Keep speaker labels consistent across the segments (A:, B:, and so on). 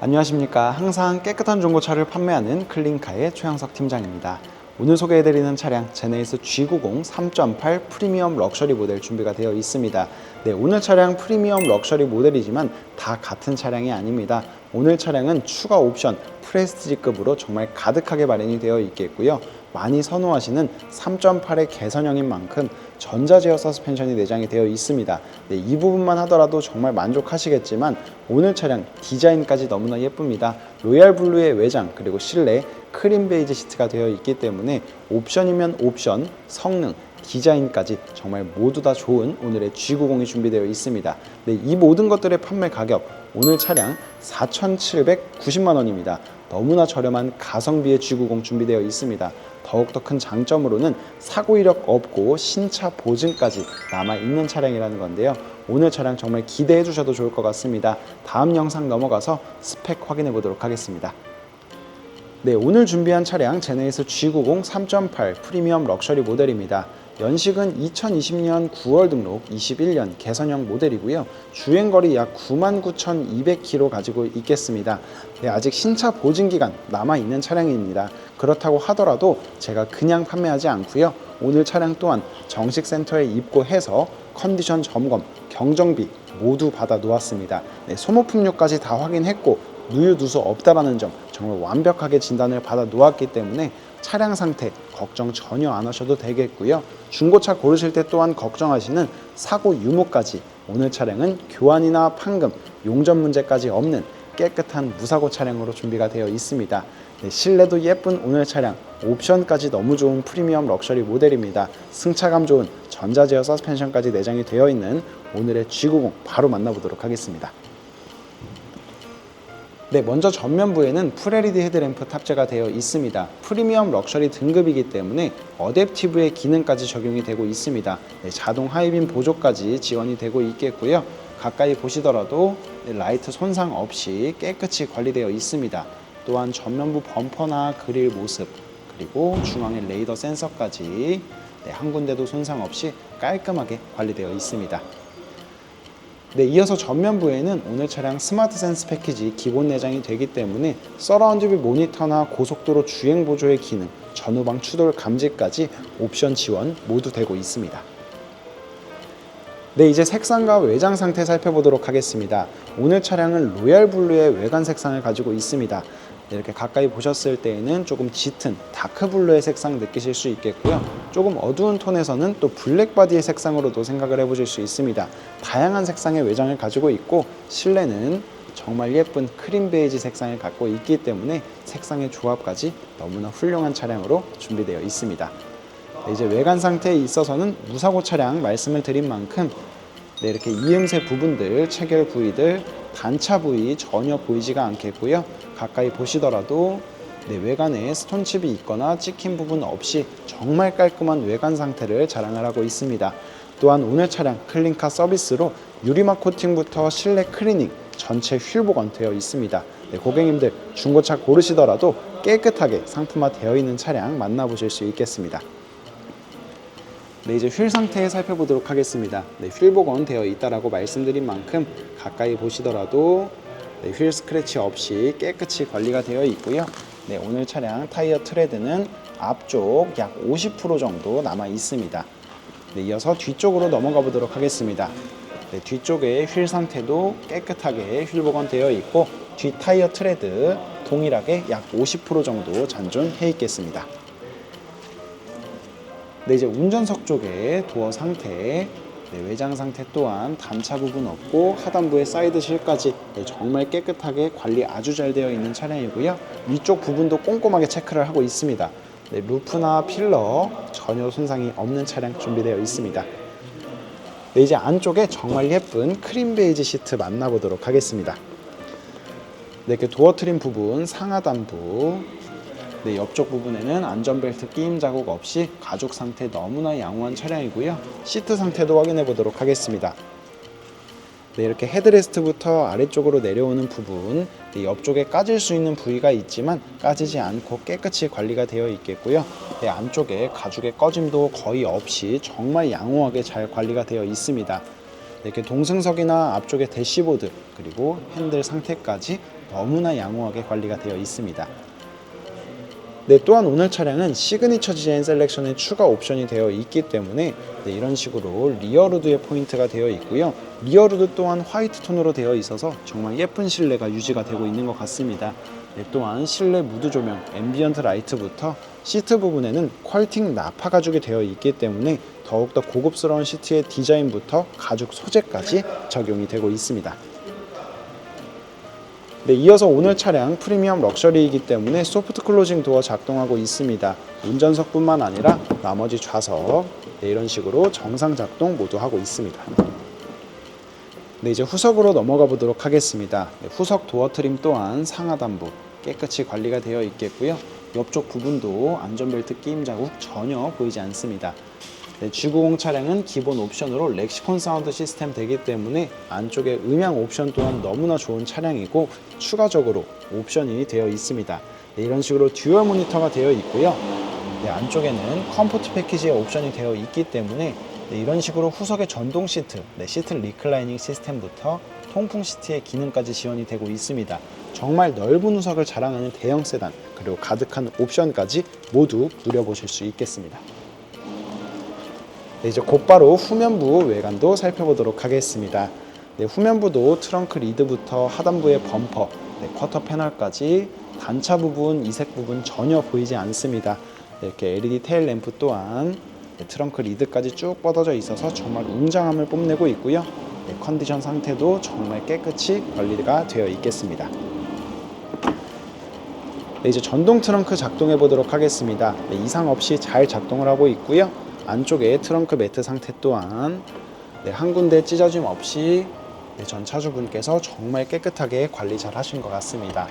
A: 안녕하십니까. 항상 깨끗한 중고차를 판매하는 클린카의 최영석 팀장입니다. 오늘 소개해드리는 차량 제네이스 G90 3.8 프리미엄 럭셔리 모델 준비가 되어 있습니다. 네, 오늘 차량 프리미엄 럭셔리 모델이지만 다 같은 차량이 아닙니다. 오늘 차량은 추가 옵션 프레스티지급으로 정말 가득하게 마련이 되어 있겠고요. 많이 선호하시는 3.8의 개선형인 만큼 전자제어 서스펜션이 내장이 되어 있습니다. 네, 이 부분만 하더라도 정말 만족하시겠지만 오늘 차량 디자인까지 너무나 예쁩니다. 로얄 블루의 외장 그리고 실내 크림 베이지 시트가 되어 있기 때문에 옵션이면 옵션, 성능, 디자인까지 정말 모두 다 좋은 오늘의 G90이 준비되어 있습니다. 네, 이 모든 것들의 판매 가격 오늘 차량 4,790만 원입니다. 너무나 저렴한 가성비의 G90 준비되어 있습니다. 더욱더 큰 장점으로는 사고 이력 없고 신차 보증까지 남아 있는 차량이라는 건데요. 오늘 차량 정말 기대해 주셔도 좋을 것 같습니다. 다음 영상 넘어가서 스펙 확인해 보도록 하겠습니다. 네, 오늘 준비한 차량 제네이스 G90 3.8 프리미엄 럭셔리 모델입니다. 연식은 2020년 9월 등록 21년 개선형 모델이고요. 주행거리 약 99,200km 가지고 있겠습니다. 네, 아직 신차 보증기간 남아있는 차량입니다. 그렇다고 하더라도 제가 그냥 판매하지 않고요. 오늘 차량 또한 정식 센터에 입고해서 컨디션 점검, 경정비 모두 받아 놓았습니다. 네, 소모품료까지 다 확인했고 누유 누수 없다라는 점 정말 완벽하게 진단을 받아 놓았기 때문에 차량 상태 걱정 전혀 안 하셔도 되겠고요. 중고차 고르실 때 또한 걱정하시는 사고 유무까지 오늘 차량은 교환이나 판금, 용접 문제까지 없는 깨끗한 무사고 차량으로 준비가 되어 있습니다. 네, 실내도 예쁜 오늘 차량, 옵션까지 너무 좋은 프리미엄 럭셔리 모델입니다. 승차감 좋은 전자제어 서스펜션까지 내장이 되어 있는 오늘의 G90 바로 만나보도록 하겠습니다. 네, 먼저 전면부에는 풀LED 헤드램프 탑재가 되어 있습니다. 프리미엄 럭셔리 등급이기 때문에 어댑티브의 기능까지 적용이 되고 있습니다. 네, 자동 하이빔 보조까지 지원이 되고 있겠고요. 가까이 보시더라도 네, 라이트 손상 없이 깨끗이 관리되어 있습니다. 또한 전면부 범퍼나 그릴 모습 그리고 중앙에 레이더 센서까지 네, 한 군데도 손상 없이 깔끔하게 관리되어 있습니다. 네, 이어서 전면부에는 오늘 차량 스마트 센스 패키지 기본 내장이 되기 때문에 서라운드 뷰 모니터나 고속도로 주행 보조의 기능, 전후방 추돌 감지까지 옵션 지원 모두 되고 있습니다. 네, 이제 색상과 외장 상태 살펴보도록 하겠습니다. 오늘 차량은 로얄 블루의 외관 색상을 가지고 있습니다. 네, 이렇게 가까이 보셨을 때에는 조금 짙은 다크 블루의 색상 느끼실 수 있겠고요. 조금 어두운 톤에서는 또 블랙 바디의 색상으로도 생각을 해보실 수 있습니다. 다양한 색상의 외장을 가지고 있고 실내는 정말 예쁜 크림 베이지 색상을 갖고 있기 때문에 색상의 조합까지 너무나 훌륭한 차량으로 준비되어 있습니다. 네, 이제 외관 상태에 있어서는 무사고 차량 말씀을 드린 만큼 네, 이렇게 이음새 부분들, 체결 부위들, 단차 부위 전혀 보이지가 않겠고요. 가까이 보시더라도 네, 외관에 스톤칩이 있거나 찍힌 부분 없이 정말 깔끔한 외관 상태를 자랑을 하고 있습니다. 또한 오늘 차량 클린카 서비스로 유리막 코팅부터 실내 클리닝, 전체 휠 보건 되어 있습니다. 네, 고객님들 중고차 고르시더라도 깨끗하게 상품화 되어 있는 차량 만나보실 수 있겠습니다. 네, 이제 휠 상태 살펴보도록 하겠습니다. 네, 휠 복원 되어 있다라고 말씀드린 만큼 가까이 보시더라도 네, 휠 스크래치 없이 깨끗이 관리가 되어 있고요. 네, 오늘 차량 타이어 트레드는 앞쪽 약 50% 정도 남아 있습니다. 네, 이어서 뒤쪽으로 넘어가 보도록 하겠습니다. 네, 뒤쪽의 휠 상태도 깨끗하게 휠 복원되어 있고 뒤 타이어 트레드 동일하게 약 50% 정도 잔존해 있겠습니다. 네, 이제 운전석 쪽에 도어 상태, 네, 외장 상태 또한 단차 부분 없고 하단부의 사이드 실까지 네, 정말 깨끗하게 관리 아주 잘 되어 있는 차량이고요. 위쪽 부분도 꼼꼼하게 체크를 하고 있습니다. 네, 루프나 필러 전혀 손상이 없는 차량 준비되어 있습니다. 네, 이제 안쪽에 정말 예쁜 크림 베이지 시트 만나보도록 하겠습니다. 네, 이렇게 도어 트림 부분 상하단부 네, 옆쪽 부분에는 안전벨트 끼임 자국 없이 가죽 상태 너무나 양호한 차량이고요. 시트 상태도 확인해 보도록 하겠습니다. 네, 이렇게 헤드레스트부터 아래쪽으로 내려오는 부분, 네, 옆쪽에 까질 수 있는 부위가 있지만 까지지 않고 깨끗이 관리가 되어 있겠고요. 네, 안쪽에 가죽의 꺼짐도 거의 없이 정말 양호하게 잘 관리가 되어 있습니다. 이렇게 동승석이나 앞쪽에 대시보드 그리고 핸들 상태까지 너무나 양호하게 관리가 되어 있습니다. 네, 또한 오늘 차량은 시그니처 디자인 셀렉션에 추가 옵션이 되어 있기 때문에 네, 이런 식으로 리어루드의 포인트가 되어 있고요. 리어루드 또한 화이트 톤으로 되어 있어서 정말 예쁜 실내가 유지가 되고 있는 것 같습니다. 네, 또한 실내 무드 조명, 앰비언트 라이트부터 시트 부분에는 퀄팅 나파 가죽이 되어 있기 때문에 더욱더 고급스러운 시트의 디자인부터 가죽 소재까지 적용이 되고 있습니다. 네, 이어서 오늘 차량 프리미엄 럭셔리이기 때문에 소프트 클로징 도어 작동하고 있습니다. 운전석뿐만 아니라 나머지 좌석 네, 이런 식으로 정상 작동 모두 하고 있습니다. 네, 이제 후석으로 넘어가 보도록 하겠습니다. 네, 후석 도어 트림 또한 상하단부 깨끗이 관리가 되어 있겠고요. 옆쪽 부분도 안전벨트 끼임 자국 전혀 보이지 않습니다. 네, G90 차량은 기본 옵션으로 렉시콘 사운드 시스템 되기 때문에 안쪽에 음향 옵션 또한 너무나 좋은 차량이고 추가적으로 옵션이 되어 있습니다. 네, 이런 식으로 듀얼 모니터가 되어 있고요. 네, 안쪽에는 컴포트 패키지의 옵션이 되어 있기 때문에 네, 이런 식으로 후석의 전동 시트, 네, 시트 리클라이닝 시스템부터 통풍 시트의 기능까지 지원이 되고 있습니다. 정말 넓은 후석을 자랑하는 대형 세단 그리고 가득한 옵션까지 모두 누려보실 수 있겠습니다. 네, 이제 곧바로 후면부 외관도 살펴보도록 하겠습니다. 네, 후면부도 트렁크 리드부터 하단부의 범퍼, 네, 쿼터 패널까지 단차 부분, 이색 부분 전혀 보이지 않습니다. 네, 이렇게 LED 테일 램프 또한 네, 트렁크 리드까지 쭉 뻗어져 있어서 정말 웅장함을 뽐내고 있고요. 네, 컨디션 상태도 정말 깨끗이 관리가 되어 있겠습니다. 네, 이제 전동 트렁크 작동해 보도록 하겠습니다. 네, 이상 없이 잘 작동을 하고 있고요. 안쪽에 트렁크 매트 상태 또한 네, 한 군데 찢어짐 없이 네, 전 차주분께서 정말 깨끗하게 관리 잘 하신 것 같습니다.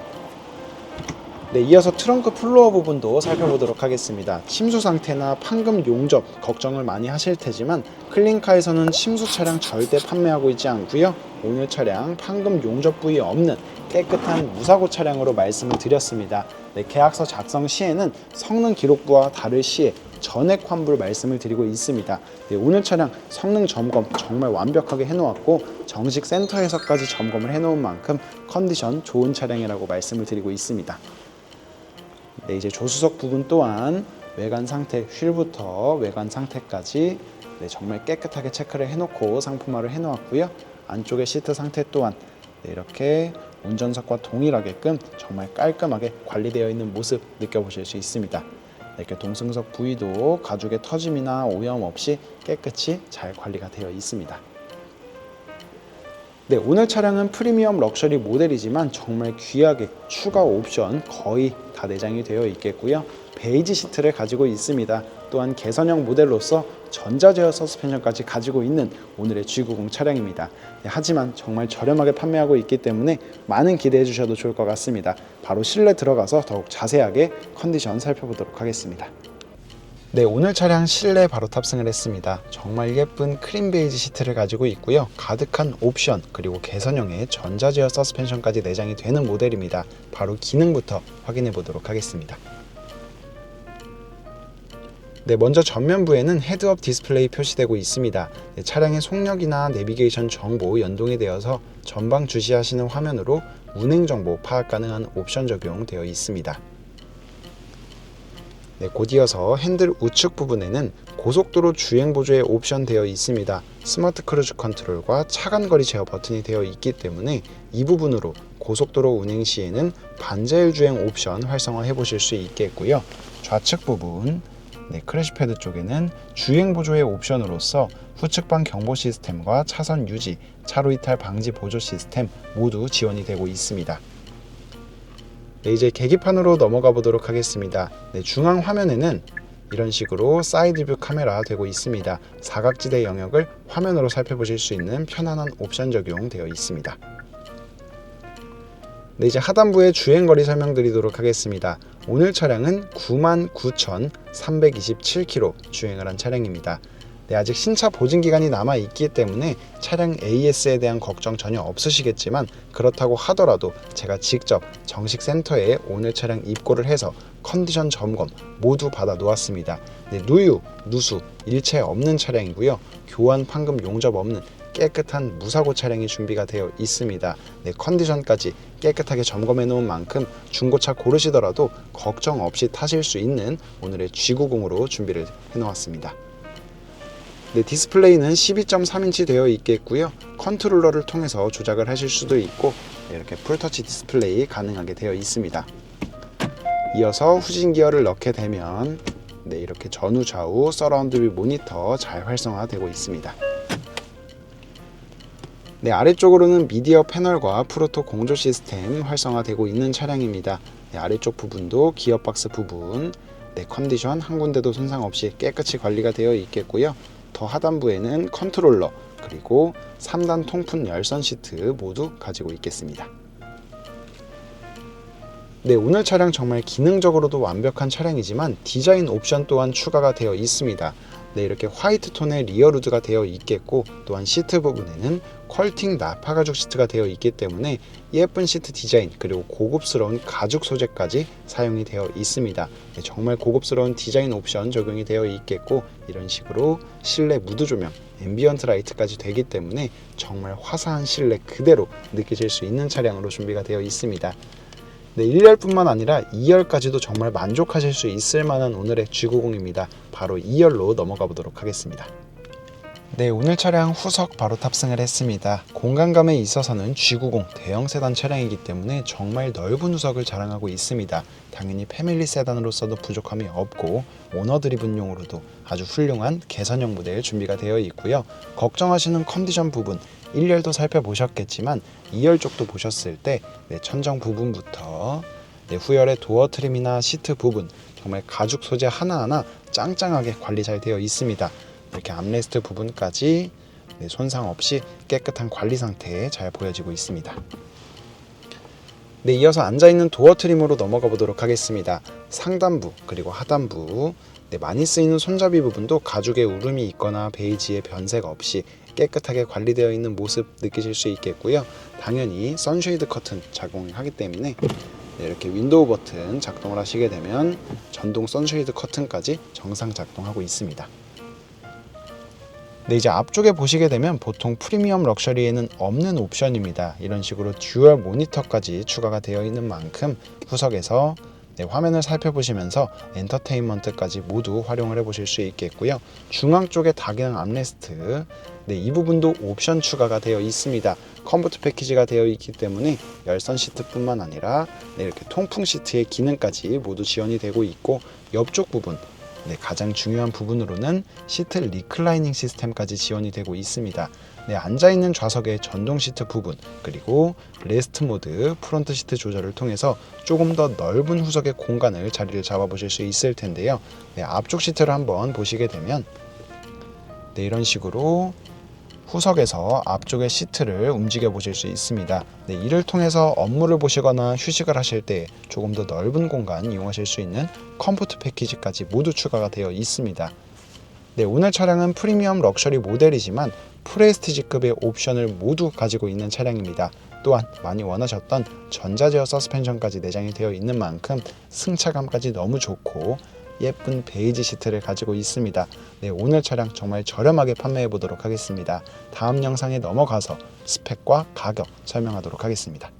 A: 네, 이어서 트렁크 플로어 부분도 살펴보도록 하겠습니다. 침수 상태나 판금 용접 걱정을 많이 하실 테지만 클린카에서는 침수 차량 절대 판매하고 있지 않고요. 오늘 차량 판금 용접 부위 없는 깨끗한 무사고 차량으로 말씀을 드렸습니다. 네, 계약서 작성 시에는 성능 기록부와 다를 시에 전액 환불 말씀을 드리고 있습니다. 네, 오늘 차량 성능 점검 정말 완벽하게 해놓았고 정식 센터에서까지 점검을 해놓은 만큼 컨디션 좋은 차량이라고 말씀을 드리고 있습니다. 네, 이제 조수석 부분 또한 외관 상태, 휠부터 외관 상태까지 네, 정말 깨끗하게 체크를 해놓고 상품화를 해놓았고요. 안쪽의 시트 상태 또한 네, 이렇게 운전석과 동일하게끔 정말 깔끔하게 관리되어 있는 모습 느껴보실 수 있습니다. 네, 이렇게 동승석 부위도 가죽의 터짐이나 오염 없이 깨끗이 잘 관리가 되어 있습니다. 네, 오늘 차량은 프리미엄 럭셔리 모델이지만 정말 귀하게 추가 옵션 거의 다 내장이 되어 있겠고요. 베이지 시트를 가지고 있습니다. 또한 개선형 모델로서 전자제어 서스펜션까지 가지고 있는 오늘의 G90 차량입니다. 네, 하지만 정말 저렴하게 판매하고 있기 때문에 많은 기대해 주셔도 좋을 것 같습니다. 바로 실내 들어가서 더욱 자세하게 컨디션 살펴보도록 하겠습니다. 네, 오늘 차량 실내 바로 탑승을 했습니다. 정말 예쁜 크림 베이지 시트를 가지고 있고요. 가득한 옵션 그리고 개선형의 전자제어 서스펜션까지 내장이 되는 모델입니다. 바로 기능부터 확인해 보도록 하겠습니다. 네, 먼저 전면부에는 헤드업 디스플레이 표시되고 있습니다. 네, 차량의 속력이나 내비게이션 정보 연동이 되어서 전방 주시하시는 화면으로 운행 정보 파악 가능한 옵션 적용되어 있습니다. 네, 곧 이어서 핸들 우측 부분에는 고속도로 주행 보조에 옵션 되어 있습니다. 스마트 크루즈 컨트롤과 차간거리 제어 버튼이 되어 있기 때문에 이 부분으로 고속도로 운행 시에는 반자율 주행 옵션 활성화해 보실 수 있겠고요. 좌측 부분 네, 크래시 패드 쪽에는 주행 보조의 옵션으로서 후측방 경보 시스템과 차선 유지, 차로 이탈 방지 보조 시스템 모두 지원이 되고 있습니다. 네, 이제 계기판으로 넘어가 보도록 하겠습니다. 네, 중앙 화면에는 이런 식으로 사이드 뷰 카메라 되고 있습니다. 사각지대 영역을 화면으로 살펴보실 수 있는 편안한 옵션 적용되어 있습니다. 네, 이제 하단부의 주행거리 설명드리도록 하겠습니다. 오늘 차량은 99,327km 주행을 한 차량입니다. 네, 아직 신차 보증 기간이 남아 있기 때문에 차량 AS에 대한 걱정 전혀 없으시겠지만 그렇다고 하더라도 제가 직접 정식 센터에 오늘 차량 입고를 해서 컨디션 점검 모두 받아 놓았습니다. 네, 누유, 누수 일체 없는 차량이고요. 교환 판금 용접 없는 깨끗한 무사고 차량이 준비가 되어 있습니다. 네, 컨디션까지 깨끗하게 점검해 놓은 만큼 중고차 고르시더라도 걱정 없이 타실 수 있는 오늘의 G90으로 준비를 해 놓았습니다. 네, 디스플레이는 12.3인치 되어 있겠고요. 컨트롤러를 통해서 조작을 하실 수도 있고 네, 이렇게 풀터치 디스플레이 가능하게 되어 있습니다. 이어서 후진 기어를 넣게 되면 네, 이렇게 전후 좌우 서라운드 뷰 모니터 잘 활성화되고 있습니다. 네, 아래쪽으로는 미디어 패널과 프로토 공조 시스템 활성화되고 있는 차량입니다. 네, 아래쪽 부분도 기어박스 부분, 네, 컨디션 한 군데도 손상 없이 깨끗이 관리가 되어 있겠고요. 더 하단부에는 컨트롤러 그리고 3단 통풍 열선 시트 모두 가지고 있겠습니다. 네, 오늘 차량 정말 기능적으로도 완벽한 차량이지만 디자인 옵션 또한 추가가 되어 있습니다. 네, 이렇게 화이트 톤의 리어 루드가 되어 있겠고 또한 시트 부분에는 컬팅 나파 가죽 시트가 되어 있기 때문에 예쁜 시트 디자인 그리고 고급스러운 가죽 소재까지 사용이 되어 있습니다. 네, 정말 고급스러운 디자인 옵션 적용이 되어 있겠고 이런 식으로 실내 무드 조명, 앰비언트 라이트까지 되기 때문에 정말 화사한 실내 그대로 느끼실 수 있는 차량으로 준비가 되어 있습니다. 네, 1열뿐만 아니라 2열까지도 정말 만족하실 수 있을 만한 오늘의 G90입니다. 바로 2열로 넘어가 보도록 하겠습니다. 네, 오늘 차량 후석 바로 탑승을 했습니다. 공간감에 있어서는 G90 대형 세단 차량이기 때문에 정말 넓은 후석을 자랑하고 있습니다. 당연히 패밀리 세단으로서도 부족함이 없고 오너 드리븐용으로도 아주 훌륭한 개선형 모델 준비가 되어 있고요. 걱정하시는 컨디션 부분 1열도 살펴보셨겠지만 2열 쪽도 보셨을 때 네, 천정 부분부터 네, 후열의 도어 트림이나 시트 부분 정말 가죽 소재 하나하나 짱짱하게 관리 잘 되어 있습니다. 이렇게 암레스트 부분까지 네, 손상 없이 깨끗한 관리 상태에 잘 보여지고 있습니다. 네, 이어서 앉아 있는 도어 트림으로 넘어가 보도록 하겠습니다. 상단부 그리고 하단부 네, 많이 쓰이는 손잡이 부분도 가죽의 울음이 있거나 베이지의 변색 없이 깨끗하게 관리되어 있는 모습 느끼실 수 있겠고요. 당연히 선쉐이드 커튼 작용하기 때문에 네, 이렇게 윈도우 버튼 작동을 하시게 되면 전동 선쉐이드 커튼까지 정상 작동하고 있습니다. 네, 이제 앞쪽에 보시게 되면 보통 프리미엄 럭셔리에는 없는 옵션입니다. 이런 식으로 듀얼 모니터까지 추가가 되어 있는 만큼 후석에서 네, 화면을 살펴보시면서 엔터테인먼트까지 모두 활용을 해보실 수 있겠고요. 중앙 쪽에 다기능 암레스트, 네, 이 부분도 옵션 추가가 되어 있습니다. 컴포트 패키지가 되어 있기 때문에 열선 시트뿐만 아니라 네, 이렇게 통풍 시트의 기능까지 모두 지원이 되고 있고 옆쪽 부분 네, 가장 중요한 부분으로는 시트 리클라이닝 시스템까지 지원이 되고 있습니다. 네, 앉아 있는 좌석의 전동 시트 부분 그리고 레스트 모드, 프론트 시트 조절을 통해서 조금 더 넓은 후석의 공간을 자리를 잡아 보실 수 있을 텐데요. 네, 앞쪽 시트를 한번 보시게 되면 네, 이런 식으로 후석에서 앞쪽의 시트를 움직여 보실 수 있습니다. 네, 이를 통해서 업무를 보시거나 휴식을 하실 때 조금 더 넓은 공간 이용하실 수 있는 컴포트 패키지까지 모두 추가가 되어 있습니다. 네, 오늘 차량은 프리미엄 럭셔리 모델이지만 프레스티지급의 옵션을 모두 가지고 있는 차량입니다. 또한 많이 원하셨던 전자제어 서스펜션까지 내장이 되어 있는 만큼 승차감까지 너무 좋고 예쁜 베이지 시트를 가지고 있습니다. 네, 오늘 차량 정말 저렴하게 판매해 보도록 하겠습니다. 다음 영상에 넘어가서 스펙과 가격 설명하도록 하겠습니다.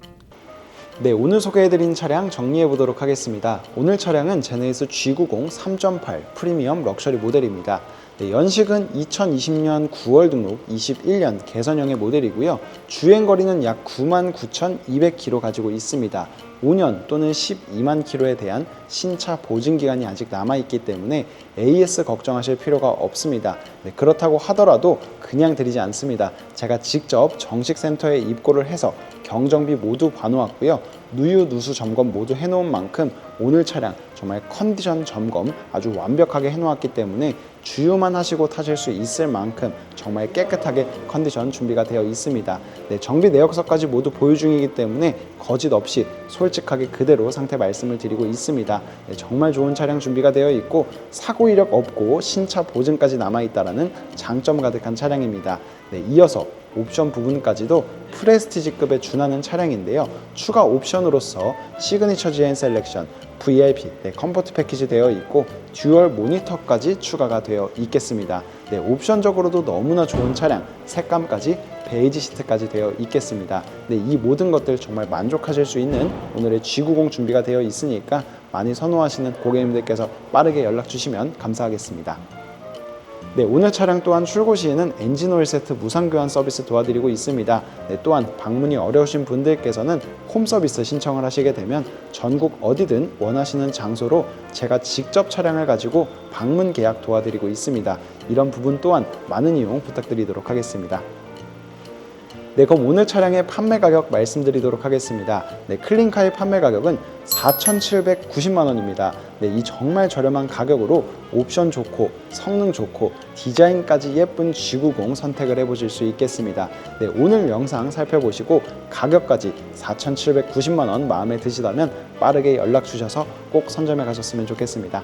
A: 네, 오늘 소개해드린 차량 정리해 보도록 하겠습니다. 오늘 차량은 제네시스 G90 3.8 프리미엄 럭셔리 모델입니다. 네, 연식은 2020년 9월 등록 21년 개선형의 모델이고요. 주행 거리는 약 99,200km 가지고 있습니다. 5년 또는 12만 킬로에 대한 신차 보증 기간이 아직 남아 있기 때문에 AS 걱정하실 필요가 없습니다. 네, 그렇다고 하더라도 그냥 드리지 않습니다. 제가 직접 정식 센터에 입고를 해서 경정비 모두 봐놓았고요. 누유 누수 점검 모두 해놓은 만큼 오늘 차량 정말 컨디션 점검 아주 완벽하게 해놓았기 때문에 주유만 하시고 타실 수 있을 만큼 정말 깨끗하게 컨디션 준비가 되어 있습니다. 네, 정비 내역서까지 모두 보유 중이기 때문에 거짓 없이 솔직하게 그대로 상태 말씀을 드리고 있습니다. 네, 정말 좋은 차량 준비가 되어 있고 사고 이력 없고 신차 보증까지 남아 있다라는 장점 가득한 차량입니다. 네, 이어서 옵션 부분까지도 프레스티지급에 준하는 차량인데요. 추가 옵션으로서 시그니처 GN 셀렉션, VIP, 네, 컴포트 패키지 되어 있고 듀얼 모니터까지 추가가 되어 있겠습니다. 네, 옵션적으로도 너무나 좋은 차량, 색감까지 베이지 시트까지 되어 있겠습니다. 네, 이 모든 것들 정말 만족하실 수 있는 오늘의 G90 준비가 되어 있으니까 많이 선호하시는 고객님들께서 빠르게 연락 주시면 감사하겠습니다. 네, 오늘 차량 또한 출고 시에는 엔진 오일 세트 무상 교환 서비스 도와드리고 있습니다. 네, 또한 방문이 어려우신 분들께서는 홈 서비스 신청을 하시게 되면 전국 어디든 원하시는 장소로 제가 직접 차량을 가지고 방문 계약 도와드리고 있습니다. 이런 부분 또한 많은 이용 부탁드리도록 하겠습니다. 네, 그럼 오늘 차량의 판매 가격 말씀드리도록 하겠습니다. 네, 클린카의 판매 가격은 4,790만 원입니다. 네, 이 정말 저렴한 가격으로 옵션 좋고 성능 좋고 디자인까지 예쁜 G90 선택을 해보실 수 있겠습니다. 네, 오늘 영상 살펴보시고 가격까지 4,790만 원 마음에 드시다면 빠르게 연락 주셔서 꼭 선점해 가셨으면 좋겠습니다.